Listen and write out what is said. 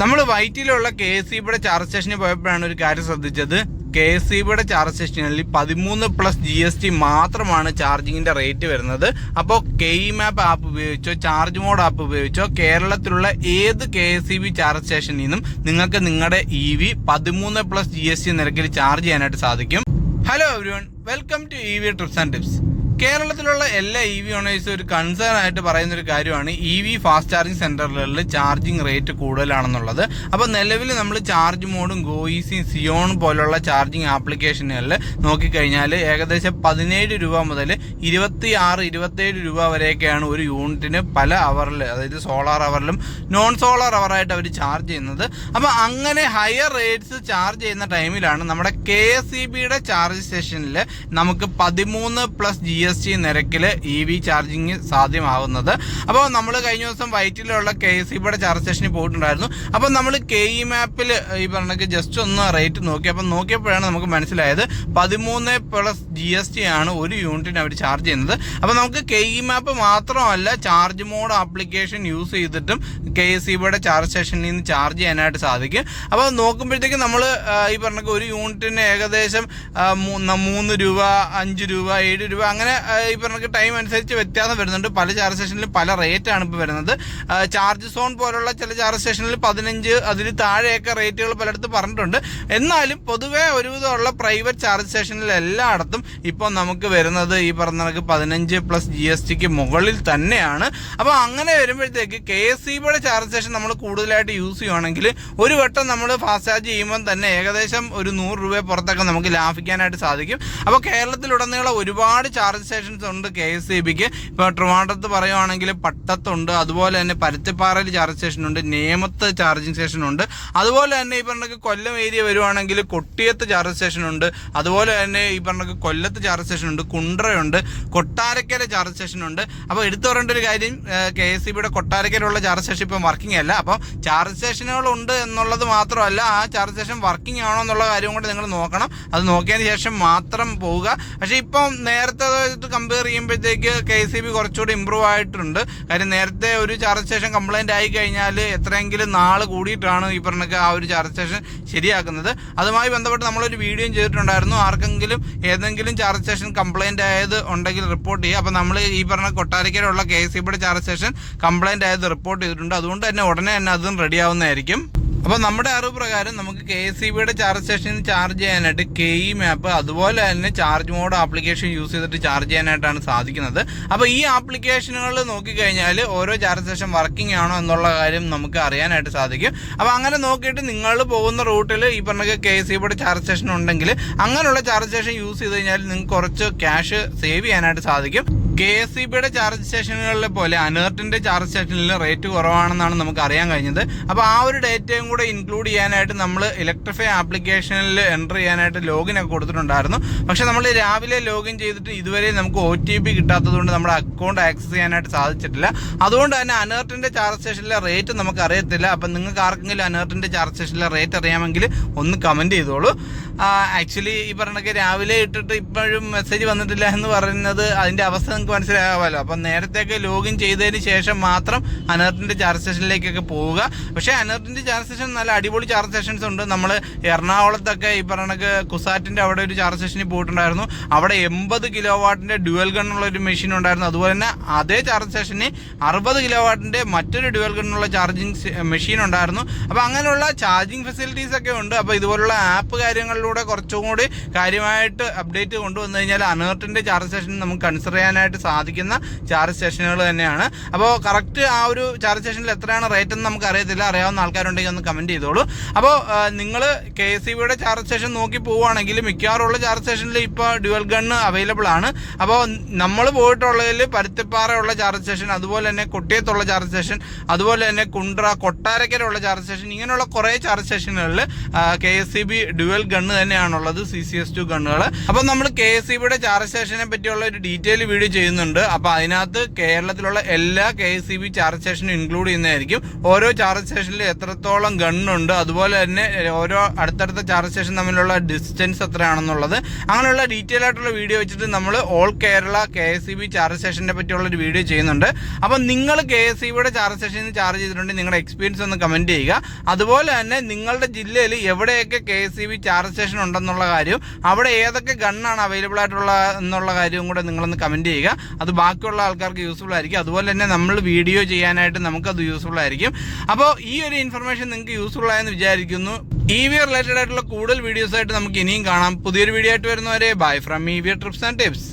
നമ്മൾ വൈറ്റിലുള്ള K S സിബിയുടെ ചാർജ് സ്റ്റേഷനിൽ പോയപ്പോഴാണ് ഒരു കാര്യം ശ്രദ്ധിച്ചത്. കെ എസ് സിബിയുടെ ചാർജ് സ്റ്റേഷനിൽ പതിമൂന്ന് പ്ലസ് ജി എസ് ടി മാത്രമാണ് ചാർജിങ്ങിന്റെ റേറ്റ് വരുന്നത്. അപ്പോൾ കെ ഇ മാപ്പ് ആപ്പ് ഉപയോഗിച്ചോ ചാർജ് മോഡ് ആപ്പ് ഉപയോഗിച്ചോ കേരളത്തിലുള്ള ഏത് K S C B charge സ്റ്റേഷനിൽ നിന്നും നിങ്ങൾക്ക് നിങ്ങളുടെ ഇ വി പതിമൂന്ന് പ്ലസ് ജി എസ് ടി നിരക്കിൽ ചാർജ് ചെയ്യാനായിട്ട് സാധിക്കും. Hello everyone welcome to E V trips and tips കേരളത്തിലുള്ള എല്ലാ ഇ വി ഓണേഴ്സും ഒരു കൺസേൺ ആയിട്ട് പറയുന്ന ഒരു കാര്യമാണ് ഇ വി ഫാസ്റ്റ് ചാർജിങ് സെന്ററുകളിൽ ചാർജിങ് റേറ്റ് കൂടുതലാണെന്നുള്ളത്. അപ്പോൾ നിലവിൽ നമ്മൾ ചാർജ് മോഡും ഗോയിസി സിയോൺ പോലുള്ള ചാർജിങ് ആപ്ലിക്കേഷനുകളിൽ നോക്കിക്കഴിഞ്ഞാൽ ഏകദേശം പതിനേഴ് രൂപ മുതൽ ഇരുപത്തി ആറ് ഇരുപത്തേഴ് രൂപ വരെയൊക്കെയാണ് ഒരു യൂണിറ്റിന് പല അവറിൽ അതായത് സോളാർ അവറിലും നോൺ സോളാർ അവറായിട്ട് അവർ ചാർജ് ചെയ്യുന്നത്. അപ്പോൾ അങ്ങനെ ഹയർ റേറ്റ്സ് ചാർജ് ചെയ്യുന്ന ടൈമിലാണ് നമ്മുടെ കെ എസ് ഇ ബിയുടെ ചാർജ് സ്റ്റേഷനിൽ നമുക്ക് പതിമൂന്ന് പ്ലസ് ജി എസ് ടി നിരക്കിൽ ഇ വി ചാർജിങ് സാധ്യമാകുന്നത് അപ്പോൾ നമ്മൾ കഴിഞ്ഞ ദിവസം വൈറ്റിലുള്ള കെ എസ് സിബിയുടെ ചാർജ് സ്റ്റേഷനിൽ പോയിട്ടുണ്ടായിരുന്നു. അപ്പോൾ നമ്മൾ കെ ഇ മാപ്പിൽ ഈ പറഞ്ഞ ജസ്റ്റ് ഒന്ന് റേറ്റ് നോക്കി. അപ്പം നോക്കിയപ്പോഴാണ് നമുക്ക് മനസ്സിലായത് പതിമൂന്ന് പ്ലസ് ജി എസ് ടി ആണ് ഒരു യൂണിറ്റിന് അവർ ചാർജ് ചെയ്യുന്നത്. അപ്പോൾ നമുക്ക് കെ ഇ മാപ്പ് മാത്രമല്ല ചാർജ് മോഡ് ആപ്ലിക്കേഷൻ യൂസ് ചെയ്തിട്ടും കെ എസ് സിബിയുടെ ചാർജ് സ്റ്റേഷനിൽ നിന്ന് ചാർജ് ചെയ്യാനായിട്ട് സാധിക്കും. അപ്പോൾ നോക്കുമ്പോഴത്തേക്ക് നമ്മൾ ഈ പറഞ്ഞ ഒരു യൂണിറ്റിന് ഏകദേശം മൂന്ന് രൂപ അഞ്ച് രൂപ ഏഴ് രൂപ അങ്ങനെ ആ, ഈ പറഞ്ഞ ടൈം അനുസരിച്ച് വ്യത്യാസം വരുന്നുണ്ട്. പല ചാർജ് സ്റ്റേഷനിലും പല റേറ്റ് ആണ് ഇപ്പോൾ വരുന്നത്. ചാർജ് സോൺ പോലുള്ള ചില ചാർജ് സ്റ്റേഷനിൽ പതിനഞ്ച് അതിന് താഴെയൊക്കെ റേറ്റുകൾ പലയിടത്ത് പറഞ്ഞിട്ടുണ്ട്. എന്നാലും പൊതുവേ ഒരുവിധമുള്ള പ്രൈവറ്റ് ചാർജ് സ്റ്റേഷനിൽ എല്ലായിടത്തും ഇപ്പോൾ നമുക്ക് വരുന്നത് ഈ പറഞ്ഞ കണക്ക് പതിനഞ്ച് പ്ലസ് ജി എസ് ടിക്ക് മുകളിൽ തന്നെയാണ്. അപ്പോൾ അങ്ങനെ വരുമ്പോഴത്തേക്ക് കെ എസ് സി ബിയുടെ ചാർജ് സ്റ്റേഷൻ നമ്മൾ കൂടുതലായിട്ട് യൂസ് ചെയ്യുവാണെങ്കിൽ ഒരു വട്ടം നമ്മൾ ഫാസ്റ്റ് ചാർജ് ചെയ്യുമ്പോൾ തന്നെ ഏകദേശം ഒരു നൂറ് രൂപ പുറത്തൊക്കെ നമുക്ക് ലാഭിക്കാനായിട്ട് സാധിക്കും. അപ്പോൾ കേരളത്തിലുടനീളം ഒരുപാട് ചാർജ് സ്റ്റേഷൻസ് ഉണ്ട് കെ എസ് ഇ ബിക്ക്. ഇപ്പോൾ ട്രിവാൻഡ്രത്ത് പറയുവാണെങ്കിൽ പട്ടത്തുണ്ട്. അതുപോലെ തന്നെ പരുത്തിപ്പാറയിൽ ചാർജ് സ്റ്റേഷൻ ഉണ്ട് നേമത്ത് ചാർജിങ് സ്റ്റേഷൻ ഉണ്ട് അതുപോലെ തന്നെ ഈ പറഞ്ഞ കൊല്ലം ഏരിയ വരുവാണെങ്കിൽ കൊട്ടിയത്ത് ചാർജ് സ്റ്റേഷൻ ഉണ്ട് അതുപോലെ തന്നെ ഈ പറഞ്ഞ കൊല്ലത്ത് ചാർജ് സ്റ്റേഷൻ ഉണ്ട് കുണ്ട്രയുണ്ട്. കൊട്ടാരക്കര ചാർജ് സ്റ്റേഷൻ ഉണ്ട് അപ്പോൾ എടുത്തു പറയേണ്ട ഒരു കാര്യം കെ എസ് ഇ ബിയുടെ കൊട്ടാരക്കരയുള്ള ചാർജ് സ്റ്റേഷൻ ഇപ്പം വർക്കിംഗ് അല്ല അപ്പോൾ ചാർജ് സ്റ്റേഷനുകളുണ്ട് എന്നുള്ളത് മാത്രമല്ല ആ ചാർജ് സ്റ്റേഷൻ വർക്കിംഗ് ആണോ എന്നുള്ള കാര്യം കൂടെ നിങ്ങൾ നോക്കണം. അത് നോക്കിയതിന് ശേഷം മാത്രം പോവുക. പക്ഷേ ഇപ്പം നേരത്തെ കമ്പയർ ചെയ്യുമ്പോഴത്തേക്ക് കെ സി ബി കുറച്ചുകൂടി ഇമ്പ്രൂവ് ആയിട്ടുണ്ട്. കാര്യം നേരത്തെ ഒരു ചാർജ് സ്റ്റേഷൻ കംപ്ലൈന്റ് ആയി കഴിഞ്ഞാൽ എത്രയെങ്കിലും നാൾ കൂടിയിട്ടാണ് ഈ പറഞ്ഞൊക്കെ ആ ഒരു ചാർജ് സ്റ്റേഷൻ ശരിയാക്കുന്നത്. അതുമായി ബന്ധപ്പെട്ട് നമ്മളൊരു വീഡിയോയും ചെയ്തിട്ടുണ്ടായിരുന്നു. ആർക്കെങ്കിലും ഏതെങ്കിലും ചാർജ് സ്റ്റേഷൻ കംപ്ലൈന്റ് ആയത് ഉണ്ടെങ്കിൽ റിപ്പോർട്ട് ചെയ്യുക. അപ്പോൾ നമ്മൾ ഈ പറഞ്ഞ കൊട്ടാരക്കരയുള്ള കെ സി ബിയുടെ ചാർജ് സ്റ്റേഷൻ കംപ്ലൈന്റ് ആയത് റിപ്പോർട്ട് ചെയ്തിട്ടുണ്ട്. അതുകൊണ്ട് തന്നെ ഉടനെ തന്നെ അതും റെഡി ആവുന്നതായിരിക്കും. അപ്പോൾ നമ്മുടെ അറിവ് പ്രകാരം നമുക്ക് കെ എസ് സി ബിയുടെ ചാർജ് സ്റ്റേഷനിൽ ചാർജ് ചെയ്യാനായിട്ട് കെ ഇ മാപ്പ് അതുപോലെ തന്നെ ചാർജ് മോഡ് ആപ്ലിക്കേഷൻ യൂസ് ചെയ്തിട്ട് ചാർജ് ചെയ്യാനായിട്ടാണ് സാധിക്കുന്നത്. അപ്പോൾ ഈ ആപ്ലിക്കേഷനുകൾ നോക്കിക്കഴിഞ്ഞാൽ ഓരോ ചാർജ് സ്റ്റേഷൻ വർക്കിംഗ് ആണോ എന്നുള്ള കാര്യം നമുക്ക് അറിയാനായിട്ട് സാധിക്കും. അപ്പോൾ അങ്ങനെ നോക്കിയിട്ട് നിങ്ങൾ പോകുന്ന റൂട്ടിൽ ഈ പറഞ്ഞ കെ എസ് സി ബിയുടെ ചാർജ് സ്റ്റേഷൻ ഉണ്ടെങ്കിൽ അങ്ങനെയുള്ള ചാർജ് സ്റ്റേഷൻ യൂസ് ചെയ്ത് കഴിഞ്ഞാൽ നിങ്ങൾക്ക് കുറച്ച് ക്യാഷ് സേവ് ചെയ്യാനായിട്ട് സാധിക്കും. കെ എസ് സി ബിയുടെ ചാർജ് സ്റ്റേഷനുകളിലെ പോലെ അനേർട്ടിന്റെ ചാർജ് സ്റ്റേഷനിൽ റേറ്റ് കുറവാണെന്നാണ് നമുക്ക് അറിയാൻ കഴിഞ്ഞത്. അപ്പോൾ ആ ഒരു ഡേറ്റയും കൂടെ ഇൻക്ലൂഡ് ചെയ്യാനായിട്ട് നമ്മൾ ഇലക്ട്രിഫൈ ആപ്ലിക്കേഷനിൽ എന്റർ ചെയ്യാനായിട്ട് ലോഗിൻ ഒക്കെ കൊടുത്തിട്ടുണ്ടായിരുന്നു. പക്ഷെ നമ്മൾ രാവിലെ ലോഗിൻ ചെയ്തിട്ട് ഇതുവരെ നമുക്ക് ഒ ടി പി കിട്ടാത്തതുകൊണ്ട് നമ്മുടെ അക്കൗണ്ട് ആക്സസ് ചെയ്യാനായിട്ട് സാധിച്ചിട്ടില്ല. അതുകൊണ്ട് തന്നെ അനേർട്ടിന്റെ ചാർജ് സ്റ്റേഷനിലെ റേറ്റ് നമുക്ക് അറിയത്തില്ല. അപ്പം നിങ്ങൾക്ക് ആർക്കെങ്കിലും അനേർട്ടിന്റെ ചാർജ് സ്റ്റേഷനിലെ റേറ്റ് അറിയാമെങ്കിൽ ഒന്ന് കമന്റ് ചെയ്തോളൂ. ആക്ച്വലി ഈ പറഞ്ഞൊക്കെ രാവിലെ ഇട്ടിട്ട് ഇപ്പോഴും മെസ്സേജ് വന്നിട്ടില്ല എന്ന് പറയുന്നത് അതിന്റെ അവസ്ഥ നിങ്ങൾക്ക് മനസ്സിലാകാമല്ലോ. അപ്പം നേരത്തെയൊക്കെ ലോഗിൻ ചെയ്തതിന് ശേഷം മാത്രം അനർട്ടിന്റെ ചാർജ് സ്റ്റേഷനിലേക്കൊക്കെ പോവുക. പക്ഷേ അനർട്ടിന്റെ ചാർജ് സ്റ്റേഷൻ നല്ല അടിപൊളി ചാർജ് സ്റ്റേഷൻസ് ഉണ്ട്. നമ്മൾ എറണാകുളത്തൊക്കെ ഈ പറഞ്ഞ കുസാറ്റിന്റെ അവിടെ ഒരു ചാർജ് സ്റ്റേഷനിൽ പോയിട്ടുണ്ടായിരുന്നു. അവിടെ എൺപത് കിലോ വാട്ടിന്റെ ഡ്യുവൽ ഗണ്ണുള്ള ഒരു മെഷീൻ ഉണ്ടായിരുന്നു. അതുപോലെ തന്നെ അതേ ചാർജ് സ്റ്റേഷനിൽ അറുപത് കിലോ വാട്ടിന്റെ മറ്റൊരു ഡ്യുവൽ ഗണ്ണുള്ള ചാർജിങ് മെഷീൻ ഉണ്ടായിരുന്നു. അപ്പോൾ അങ്ങനെയുള്ള ചാർജിങ് ഫെസിലിറ്റീസ് ഒക്കെ ഉണ്ട്. അപ്പോൾ ഇതുപോലുള്ള ആപ്പ് കാര്യങ്ങളിലൂടെ കുറച്ചും കൂടി കാര്യമായിട്ട് അപ്ഡേറ്റ് കൊണ്ടുവന്നു കഴിഞ്ഞാൽ അനേർട്ടിന്റെ ചാർജ് സ്റ്റേഷൻ നമുക്ക് കൺസിഡർ ചെയ്യാനായിട്ട് സാധിക്കുന്ന ചാർജ് സ്റ്റേഷനുകൾ തന്നെയാണ്. അപ്പോൾ കറക്റ്റ് ആ ഒരു ചാർജ് സ്റ്റേഷനിൽ എത്രയാണ് റേറ്റ് എന്ന് നമുക്ക് അറിയത്തില്ല. അറിയാവുന്ന ആൾക്കാരുണ്ടെങ്കിൽ ഒന്ന് കമന്റ് ചെയ്തോളൂ. അപ്പോൾ നിങ്ങൾ കെ എസ് ബിയുടെ ചാർജ് സ്റ്റേഷൻ നോക്കി പോവുകയാണെങ്കിൽ മിക്കവാറുള്ള ചാർജ് സ്റ്റേഷനിൽ ഇപ്പോൾ ഡ്യുവൽ ഗണ്ണ് അവൈലബിൾ ആണ്. അപ്പോൾ നമ്മൾ പോയിട്ടുള്ളതിൽ പരുത്തിപ്പാറയുള്ള ചാർജ് സ്റ്റേഷൻ അതുപോലെ തന്നെ കൊട്ടിയത്തുള്ള ചാർജ് സ്റ്റേഷൻ അതുപോലെ തന്നെ കുണ്ട്ര കൊട്ടാരക്കരയുള്ള ചാർജ് സ്റ്റേഷൻ ഇങ്ങനെയുള്ള കുറേ ചാർജ് സ്റ്റേഷനുകളിൽ K S C B dual gun തന്നെയാണുള്ളത് സി സി എസ് ടു ഗണ്ണുകൾ അപ്പോൾ നമ്മൾ കെ എസ് സി ബിയുടെ ചാർജ് സ്റ്റേഷനെ പറ്റിയുള്ള ഒരു ഡീറ്റെയിൽ വീഡിയോ ചെയ്യുന്നുണ്ട്. അപ്പോൾ അതിനകത്ത് കേരളത്തിലുള്ള എല്ലാ K S C B charge സ്റ്റേഷനും ഇൻക്ലൂഡ് ചെയ്യുന്നതായിരിക്കും. ഓരോ ചാർജ് സ്റ്റേഷനിൽ എത്രത്തോളം ഗണ്ണുണ്ട് അതുപോലെ തന്നെ ഓരോ അടുത്തടുത്ത ചാർജ് സ്റ്റേഷൻ തമ്മിലുള്ള ഡിസ്റ്റൻസ് എത്രയാണെന്നുള്ളത്. അങ്ങനെയുള്ള ഡീറ്റെയിൽ ആയിട്ടുള്ള വീഡിയോ വെച്ചിട്ട് നമ്മൾ all Kerala K S C B charge സ്റ്റേഷനെ പറ്റിയുള്ള ഒരു വീഡിയോ ചെയ്യുന്നുണ്ട്. അപ്പം നിങ്ങൾ കെ എസ് സി ബിയുടെ ചാർജ് സ്റ്റേഷനിൽ നിന്ന് ചാർജ് ചെയ്തിട്ടുണ്ട് നിങ്ങളുടെ എക്സ്പീരിയൻസ് ഒന്ന് കമന്റ് ചെയ്യുക. അതുപോലെ തന്നെ നിങ്ങളുടെ ജില്ലയിൽ എവിടെയൊക്കെ K S C B charge station ഉണ്ടെന്നുള്ള കാര്യം അവിടെ ഏതൊക്കെ ഗണ്ണാണ് അവൈലബിൾ ആയിട്ടുള്ള എന്നുള്ള കാര്യവും കൂടെ നിങ്ങളൊന്ന് കമന്റ് ചെയ്യുക അത് ബാക്കിയുള്ള ആൾക്കാർക്ക് യൂസ്ഫുൾ ആയിരിക്കും. അതുപോലെ തന്നെ നമ്മൾ വീഡിയോ ചെയ്യാനായിട്ട് നമുക്ക് അത് യൂസ്ഫുൾ ആയിരിക്കും. അപ്പോൾ ഈ ഒരു ഇൻഫർമേഷൻ നിങ്ങൾക്ക് യൂസ്ഫുൾ ആയെന്ന് വിചാരിക്കുന്നു. ഇ വി റിലേറ്റഡ് ആയിട്ടുള്ള കൂടുതൽ വീഡിയോസ് ആയിട്ട് നമുക്ക് ഇനിയും കാണാം. പുതിയൊരു വീഡിയോ ആയിട്ട് വരുന്നവരെ bye from E V trips and tips